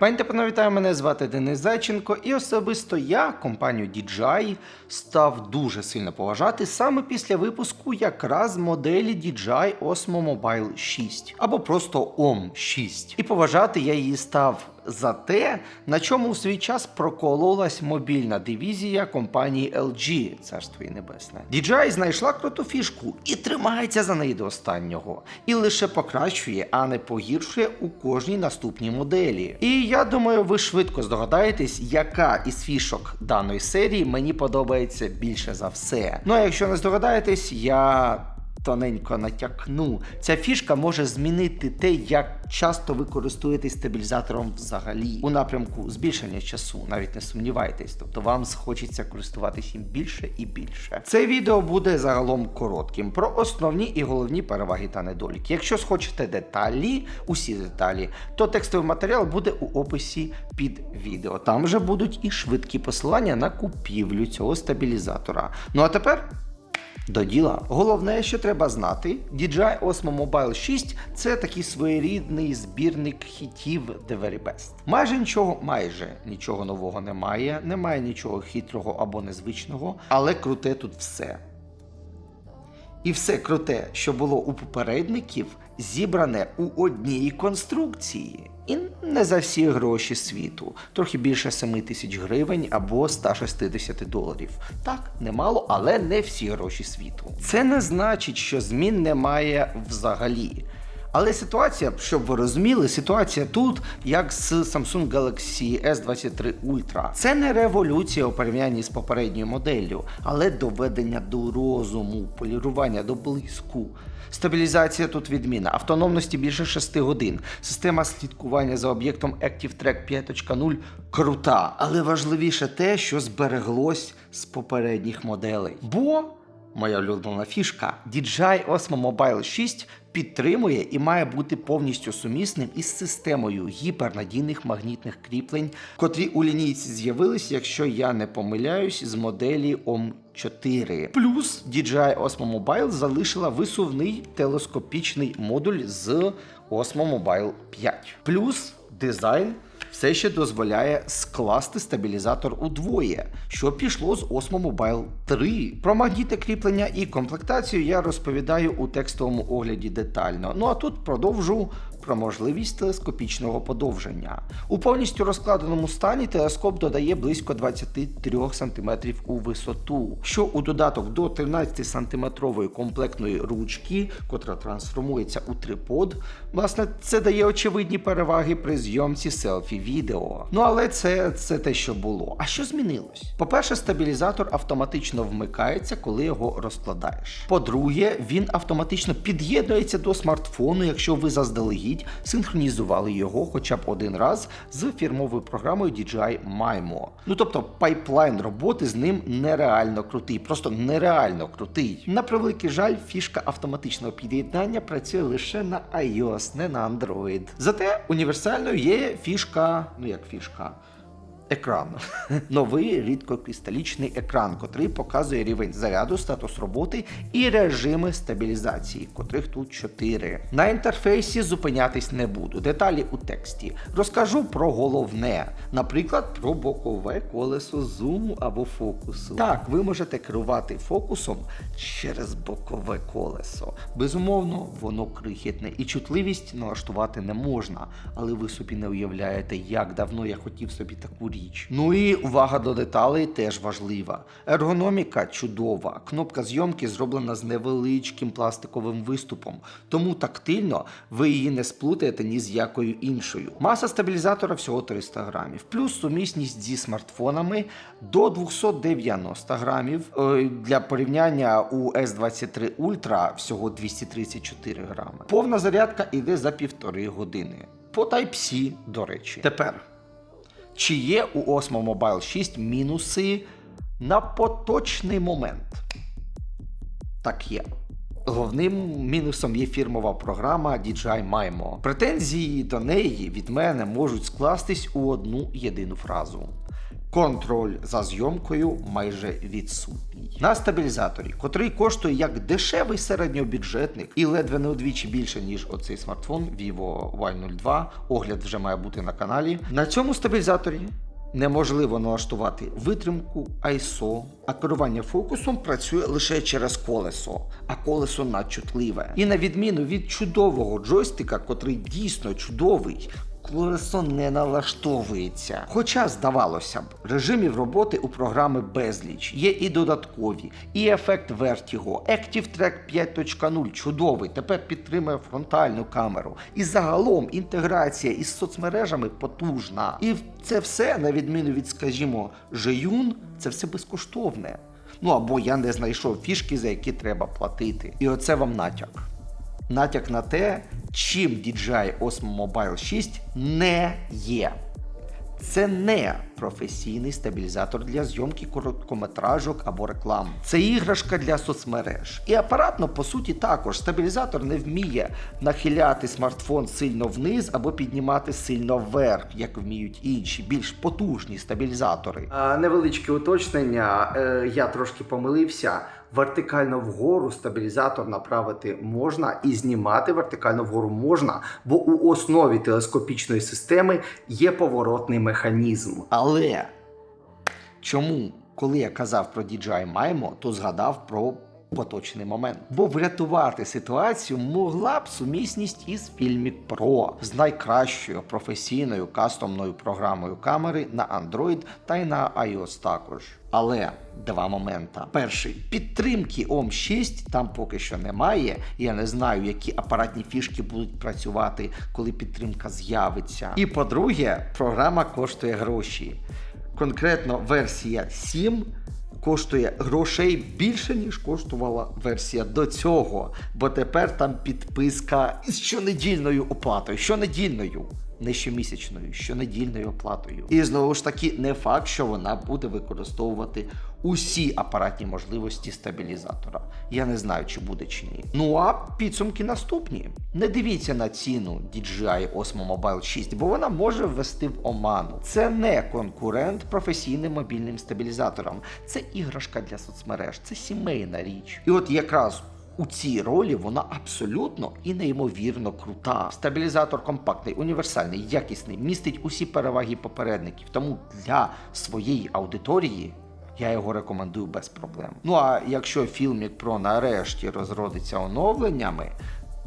Пані та вітаю, мене звати Денис Зайченко, і особисто я компанію DJI став дуже сильно поважати саме після випуску якраз моделі DJI Osmo Mobile 6 або просто OM 6. І поважати я її став за те, на чому у свій час прокололась мобільна дивізія компанії LG, царство і небесне. DJI знайшла круту фішку і тримається за неї до останнього, і лише покращує, а не погіршує у кожній наступній моделі. І я думаю, ви швидко здогадаєтесь, яка із фішок даної серії мені подобається більше за все. Ну а якщо не здогадаєтесь, я тоненько натякну. Ця фішка може змінити те, як часто ви користуєтесь стабілізатором взагалі у напрямку збільшення часу, навіть не сумнівайтесь. Тобто вам схочеться користуватись їм більше і більше. Це відео буде загалом коротким про основні і головні переваги та недоліки. Якщо схочете деталі, усі деталі, то текстовий матеріал буде у описі під відео. Там вже будуть і швидкі посилання на купівлю цього стабілізатора. Ну а тепер. До діла. Головне, що треба знати, DJI Osmo Mobile 6 це такий своєрідний збірник хітів The Very Best. Майже нічого, майже нічого нового немає, немає нічого хитрого або незвичного, але круте тут все. І все круте, що було у попередників, зібране у одній конструкції. І не за всі гроші світу, трохи більше 7 тисяч гривень або 160 доларів. Так, немало, але не всі гроші світу. Це не значить, що змін немає взагалі. Але ситуація, щоб ви розуміли, ситуація тут, як з Samsung Galaxy S23 Ultra. Це не революція у порівнянні з попередньою моделлю, але доведення до розуму, полірування до блиску. Стабілізація тут відмінна, автономності більше 6 годин. Система слідкування за об'єктом ActiveTrack 5.0 крута, але важливіше те, що збереглось з попередніх моделей. Бо Моя улюблена фішка DJI Osmo Mobile 6 підтримує і має бути повністю сумісним із системою гіпернадійних магнітних кріплень, котрі у лінійці з'явились, якщо я не помиляюсь, з моделі OM 4. Плюс DJI Osmo Mobile залишила висувний телескопічний модуль з Osmo Mobile 5. Плюс дизайн все ще дозволяє скласти стабілізатор удвоє, що пішло з Osmo Mobile 3. Про магніти кріплення і комплектацію я розповідаю у текстовому огляді детально. Ну а тут продовжу про можливість телескопічного подовження. У повністю розкладеному стані телескоп додає близько 23 см у висоту, що у додаток до 13 сантиметрової комплектної ручки, котра трансформується у трипод, власне, це дає очевидні переваги при зйомці селфі-відео. Ну але це, це те, що було. А що змінилось? По-перше, стабілізатор автоматично вмикається, коли його розкладаєш. По-друге, він автоматично під'єднується до смартфону, якщо ви заздалегідь синхронізували його хоча б один раз з фірмовою програмою DJI Mimo. Ну тобто пайплайн роботи з ним нереально крутий, просто нереально крутий. На превеликий жаль, фішка автоматичного під'єднання працює лише на iOS, не на Android. Зате універсальною є фішка, ну як фішка. Екран. Новий рідкокристалічний екран, котрий показує рівень заряду, статус роботи і режими стабілізації, котрих тут 4. На інтерфейсі зупинятись не буду. Деталі у тексті. Розкажу про головне, наприклад, про бокове колесо зуму або фокусу. Так, ви можете керувати фокусом через бокове колесо. Безумовно, воно крихітне і чутливість налаштувати не можна, але ви собі не уявляєте, як давно я хотів собі таку річ. Ну і увага до деталей теж важлива. Ергономіка чудова. Кнопка зйомки зроблена з невеличким пластиковим виступом, тому тактильно ви її не сплутаєте ні з якою іншою. Маса стабілізатора всього 300 грамів, плюс сумісність зі смартфонами до 290 грамів. Е, Для порівняння у S23 Ultra всього 234 грами. Повна зарядка йде за півтори години. По Type-C, до речі. Тепер. Чи є у Osmo Mobile 6 мінуси на поточний момент? Так є. Головним мінусом є фірмова програма DJI Mimo. Претензії до неї від мене можуть скластись у одну єдину фразу. Контроль за зйомкою майже відсутній. На стабілізаторі, котрий коштує як дешевий середньобюджетник і ледве не удвічі більше, ніж оцей смартфон Vivo Y02. Огляд вже має бути на каналі. На цьому стабілізаторі неможливо налаштувати витримку ISO, а керування фокусом працює лише через колесо, а колесо надчутливе. І на відміну від чудового джойстика, котрий дійсно чудовий. Колесо не налаштовується. Хоча, здавалося б, режимів роботи у програми безліч. Є і додаткові, і ефект Vertigo, Active Track 5.0 чудовий, тепер підтримує фронтальну камеру. І загалом інтеграція із соцмережами потужна. І це все, на відміну від, скажімо, Жеюн, це все безкоштовне. Ну або я не знайшов фішки, за які треба платити. І оце вам натяк натяк на те, чим DJI Osmo Mobile 6 не є. Це не професійний стабілізатор для зйомки короткометражок або реклам. Це іграшка для соцмереж. І апаратно, по суті, також стабілізатор не вміє нахиляти смартфон сильно вниз або піднімати сильно вверх, як вміють інші, більш потужні стабілізатори. Невеличке уточнення. Е, я трошки помилився. Вертикально вгору стабілізатор направити можна і знімати вертикально вгору можна, бо у основі телескопічної системи є поворотний механізм. Але чому, коли я казав про DJI Mimo, то згадав про поточний момент. Бо врятувати ситуацію могла б сумісність із Filmic Pro з найкращою професійною кастомною програмою камери на Android та й на iOS також. Але два момента. Перший підтримки OM 6 там поки що немає. Я не знаю, які апаратні фішки будуть працювати, коли підтримка з'явиться. І по-друге, програма коштує гроші. Конкретно версія 7 коштує грошей більше, ніж коштувала версія до цього. Бо тепер там підписка з щонедільною оплатою. Щонедільною. Не щомісячною, щонедільною оплатою. І знову ж таки, не факт, що вона буде використовувати усі апаратні можливості стабілізатора. Я не знаю, чи буде чи ні. Ну а підсумки наступні. Не дивіться на ціну DJI Osmo Mobile 6, бо вона може ввести в оману. Це не конкурент професійним мобільним стабілізаторам. Це іграшка для соцмереж, це сімейна річ. І от якраз у цій ролі вона абсолютно і неймовірно крута. Стабілізатор компактний, універсальний, якісний, містить усі переваги попередників. Тому для своєї аудиторії я його рекомендую без проблем. Ну а якщо Filmic Pro нарешті розродиться оновленнями,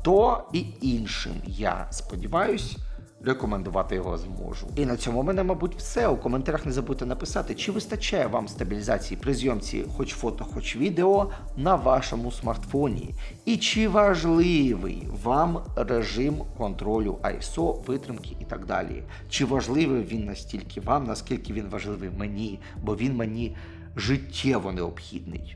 то і іншим я сподіваюсь. Рекомендувати його зможу. І на цьому в мене, мабуть, все. У коментарях не забудьте написати, чи вистачає вам стабілізації при зйомці хоч фото, хоч відео на вашому смартфоні. І чи важливий вам режим контролю ISO, витримки і так далі. Чи важливий він настільки вам, наскільки він важливий мені, бо він мені життєво необхідний.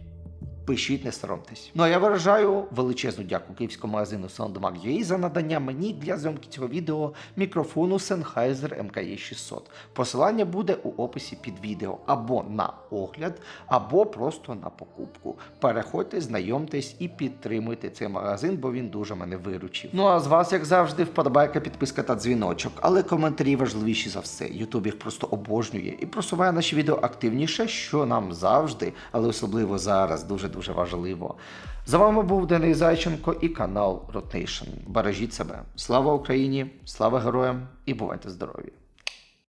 Пишіть, не соромтесь. Ну а я виражаю величезну дяку київському магазину Soundmag.ua за надання мені для зйомки цього відео мікрофону Sennheiser MKE 600. Посилання буде у описі під відео або на огляд, або просто на покупку. Переходьте, знайомтесь і підтримуйте цей магазин, бо він дуже мене виручив. Ну а з вас, як завжди, вподобайка, підписка та дзвіночок. Але коментарі важливіші за все. Ютуб їх просто обожнює і просуває наші відео активніше, що нам завжди, але особливо зараз, дуже дуже важливо. За вами був Денис Зайченко і канал Rotation. Бережіть себе. Слава Україні, слава героям і бувайте здорові!